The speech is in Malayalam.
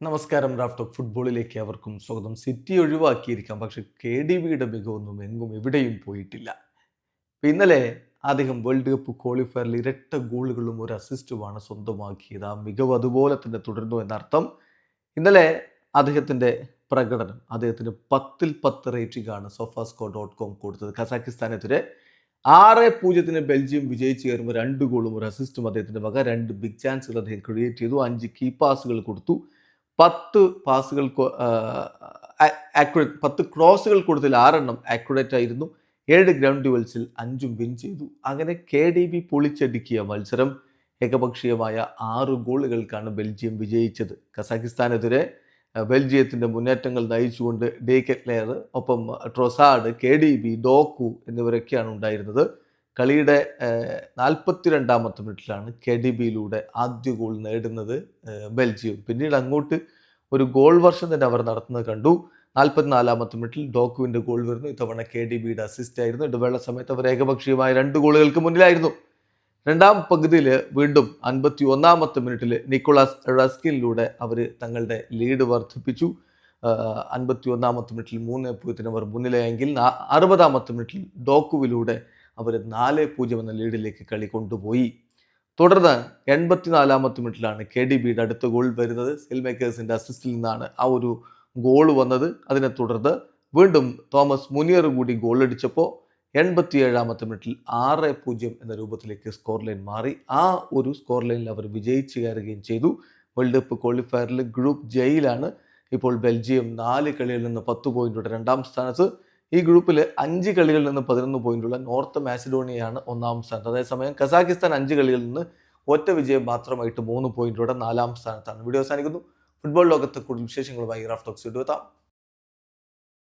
നമസ്കാരം റാഫ്റ്റോ ഫുട്ബോളിലേക്ക് അവർക്കും സ്വാഗതം. സിറ്റി ഒഴിവാക്കിയിരിക്കാം പക്ഷെ കെ ഡി ബിയുടെ മികവൊന്നും എങ്ങും എവിടെയും പോയിട്ടില്ല. ഇന്നലെ അദ്ദേഹം വേൾഡ് കപ്പ് ക്വാളിഫയറിൽ ഇരട്ട ഗോളുകളും ഒരു അസിസ്റ്റുമാണ് സ്വന്തമാക്കിയത്. ആ മികവ് അതുപോലെ തന്നെ തുടരുന്നു എന്നർത്ഥം ഇന്നലെ അദ്ദേഹത്തിന്റെ പ്രകടനം അദ്ദേഹത്തിന് പത്തിൽ പത്ത് റേറ്റിംഗ് ആണ് സോഫാസ്കോ ഡോട്ട് കോം കൊടുത്തത്. കസാക്കിസ്ഥാനെതിരെ ആറ് പൂജ്യത്തിന് ബെൽജിയം വിജയിച്ച് കയറുമ്പോൾ രണ്ട് ഗോളും ഒരു അസിസ്റ്റും അദ്ദേഹത്തിന്റെ വക. രണ്ട് ബിഗ് ചാൻസുകൾ അദ്ദേഹം ക്രിയേറ്റ് ചെയ്തു. അഞ്ച് കീ പാസുകൾ കൊടുത്തു. പത്ത് പാസുകൾ ആക്യുറേറ്റ് പത്ത് ക്രോസുകൾ കൂടുതൽ ആറെണ്ണം ആക്യുറേറ്റ് ആയിരുന്നു. ഏഴ് ഗ്രൗണ്ട് ഡ്യുവൽസിൽ അഞ്ചും വിൻ ചെയ്തു. അങ്ങനെ കെ ഡി ബി പൊളിച്ചടുക്കിയ മത്സരം ഏകപക്ഷീയമായ ആറ് ഗോളുകൾക്കാണ് ബെൽജിയം വിജയിച്ചത്. കസാഖിസ്ഥാനെതിരെ ബെൽജിയത്തിന്റെ മുന്നേറ്റങ്ങൾ നയിച്ചുകൊണ്ട് ഡേക്കറ്റ് ലെയർ ഒപ്പം Trossard K D B Doku എന്നിവരൊക്കെയാണ് ഉണ്ടായിരുന്നത്. കളിയുടെ നാൽപ്പത്തിരണ്ടാമത്തെ മിനിറ്റിലാണ് കെ ഡി ബിയിലൂടെ ആദ്യ ഗോൾ നേടുന്നത് ബെൽജിയം. പിന്നീട് അങ്ങോട്ട് ഒരു ഗോൾ വർഷം തന്നെ അവർ നടത്തുന്നത് കണ്ടു. നാൽപ്പത്തിനാലാമത്തെ മിനിറ്റിൽ ഡോക്കുവിന്റെ ഗോൾ വരുന്നു. ഇത്തവണ കെ ഡി ബിയുടെ അസിസ്റ്റ് ആയിരുന്നു. ഇടവേള സമയത്ത് അവർ ഏകപക്ഷീയമായ രണ്ട് ഗോളുകൾക്ക് മുന്നിലായിരുന്നു. രണ്ടാം പകുതിയിൽ വീണ്ടും അൻപത്തി ഒന്നാമത്തെ മിനിറ്റിൽ നിക്കോളാസ് റസ്കിനിലൂടെ അവർ തങ്ങളുടെ ലീഡ് വർദ്ധിപ്പിച്ചു. അൻപത്തി ഒന്നാമത്തെ മിനിറ്റിൽ മൂന്ന് പൂജ്യത്തിന് അവർ മുന്നിലായെങ്കിൽ അറുപതാമത്തെ മിനിറ്റിൽ ഡോക്കുവിലൂടെ അവർ നാല് പൂജ്യം എന്ന ലീഡിലേക്ക് കളി കൊണ്ടുപോയി. തുടർന്ന് എൺപത്തിനാലാമത്തെ മിനിറ്റിലാണ് കെ ഡി ബിയുടെ അടുത്ത ഗോൾ വരുന്നത്. സെൽ മേക്കേഴ്സിന്റെ അസിസ്റ്റിൽ നിന്നാണ് ആ ഒരു ഗോൾ വന്നത്. അതിനെ തുടർന്ന് വീണ്ടും തോമസ് മുനിയർ കൂടി ഗോൾ അടിച്ചപ്പോൾ എൺപത്തിയേഴാമത്തെ മിനിറ്റിൽ ആറ് പൂജ്യം എന്ന രൂപത്തിലേക്ക് സ്കോർ ലൈൻ മാറി. ആ ഒരു സ്കോർ ലൈനിൽ അവർ വിജയിച്ച് കയറുകയും ചെയ്തു. വേൾഡ് കപ്പ് ക്വാളിഫയറിൽ ഗ്രൂപ്പ് ജയിലാണ് ഇപ്പോൾ ബെൽജിയം നാല് കളിയിൽ നിന്ന് പത്ത് പോയിന്റോടെ രണ്ടാം സ്ഥാനത്ത്. ഈ ഗ്രൂപ്പിൽ അഞ്ച് കളികളിൽ നിന്ന് പതിനൊന്ന് പോയിന്റുള്ള നോർത്ത് മാസിഡോണിയയാണ് ഒന്നാം സ്ഥാനത്ത്. അതേസമയം കസാഖിസ്ഥാൻ അഞ്ച് കളികളിൽ നിന്ന് ഒറ്റ വിജയം മാത്രമായിട്ട് മൂന്ന് പോയിന്റോടെ നാലാം സ്ഥാനത്താണ്. വീഡിയോ അവസാനിക്കുന്നു. ഫുട്ബോൾ ലോകത്തെ കൂടുതൽ വിശേഷങ്ങളുമായി റാഫ് ടോക്സ്